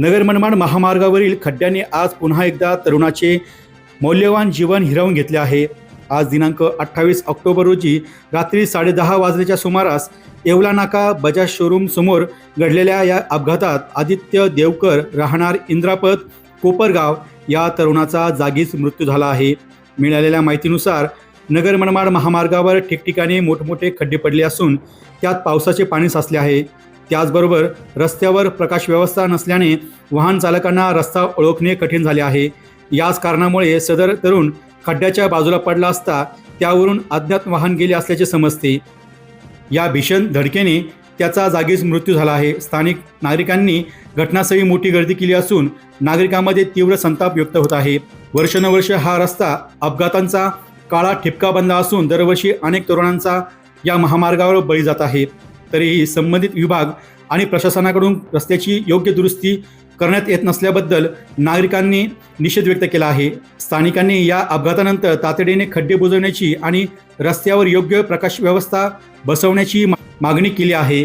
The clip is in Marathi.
नगर मनमाड महामार्गावरील खड्ड्यांनी आज पुन्हा एकदा तरुणाचे मौल्यवान जीवन हिरावून घेतले आहे. आज दिनांक अठ्ठावीस ऑक्टोबर रोजी रात्री साडेदहा वाजल्याच्या सुमारास येवला नाका बजाज शोरूम समोर घडलेल्या या अपघातात आदित्य देवकर राहणार इंद्रापत कोपरगाव या तरुणाचा जागीच मृत्यू झाला आहे. मिळालेल्या माहितीनुसार नगर मनमाड महामार्गावर ठिकठिकाणी मोठमोठे खड्डे पडले असून त्यात पावसाचे पाणी साचले आहे. त्याचबरोबर रस्त्यावर प्रकाश व्यवस्था नसल्याने वाहन चालकांना रस्ता ओळखणे कठीण झाले आहे. याच कारणामुळे सदर तरुण खड्ड्याच्या बाजूला पडला असता त्यावरून अज्ञात वाहन गेले असल्याचे समजते. या भीषण धडकेने त्याचा जागीच मृत्यू झाला आहे. स्थानिक नागरिकांनी घटनास्थळी मोठी गर्दी केली असून नागरिकांमध्ये तीव्र संताप व्यक्त होत आहे. वर्षानुवर्ष हा रस्ता अपघातांचा काळा ठिपका बंद असून दरवर्षी अनेक तरुणांचा या महामार्गावर बळी जात आहे. तरीही संबंधित विभाग आणि प्रशासनाकडून रस्त्याची योग्य दुरुस्ती करण्यात येत नसल्याबद्दल नागरिकांनी निषेध व्यक्त केला आहे. स्थानिकांनी या अपघातानंतर तातडीने खड्डे बुजवण्याची आणि रस्त्यावर योग्य प्रकाश व्यवस्था बसवण्याची मागणी केली आहे.